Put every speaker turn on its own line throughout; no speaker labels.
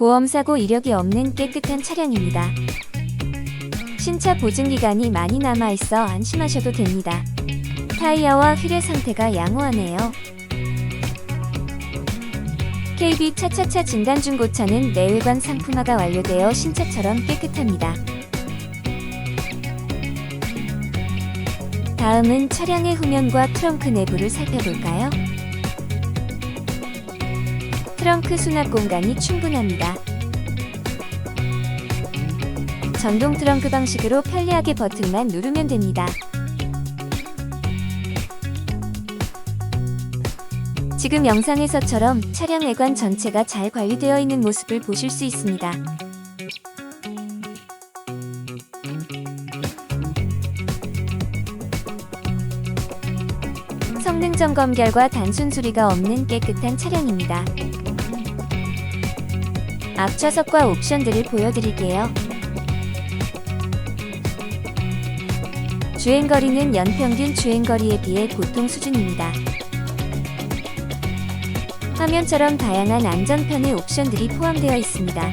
보험사고 이력이 없는 깨끗한 차량입니다. 신차 보증 기간이 많이 남아있어 안심하셔도 됩니다. 타이어와 휠의 상태가 양호하네요. KB 차차차 진단중고차는 내외관 상품화가 완료되어 신차처럼 깨끗합니다. 다음은 차량의 후면과 트렁크 내부를 살펴볼까요? 트렁크 수납 공간이 충분합니다. 전동 트렁크 방식으로 편리하게 버튼만 누르면 됩니다. 지금 영상에서처럼 차량 외관 전체가 잘 관리되어 있는 모습을 보실 수 있습니다. 성능 점검 결과 단순 수리가 없는 깨끗한 차량입니다. 앞 좌석과 옵션들을 보여드릴게요. 주행거리는 연평균 주행거리에 비해 보통 수준입니다. 화면처럼 다양한 안전편의 옵션들이 포함되어 있습니다.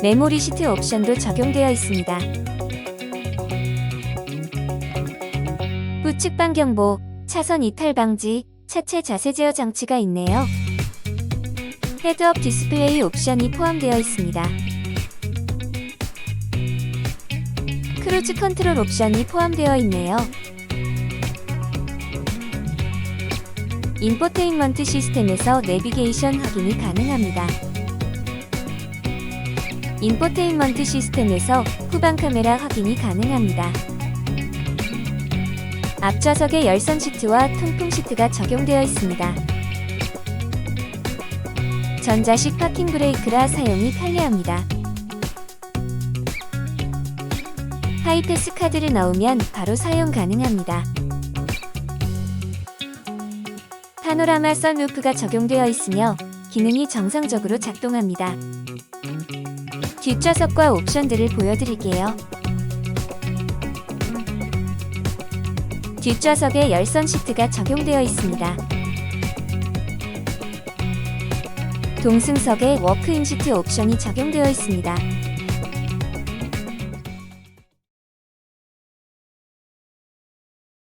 메모리 시트 옵션도 적용되어 있습니다. 우측 방 경보, 차선 이탈 방지, 차체 자세 제어 장치가 있네요. 헤드업 디스플레이 옵션이 포함되어 있습니다. 크루즈 컨트롤 옵션이 포함되어 있네요. 인포테인먼트 시스템에서 내비게이션 확인이 가능합니다. 인포테인먼트 시스템에서 후방 카메라 확인이 가능합니다. 앞좌석에 열선 시트와 통풍 시트가 적용되어 있습니다. 전자식 파킹 브레이크라 사용이 편리합니다. 하이패스 카드를 넣으면 바로 사용 가능합니다. 파노라마 선루프가 적용되어 있으며 기능이 정상적으로 작동합니다. 뒷좌석과 옵션들을 보여드릴게요. 뒷좌석에 열선 시트가 적용되어 있습니다. 동승석에 워크인 시트 옵션이 적용되어 있습니다.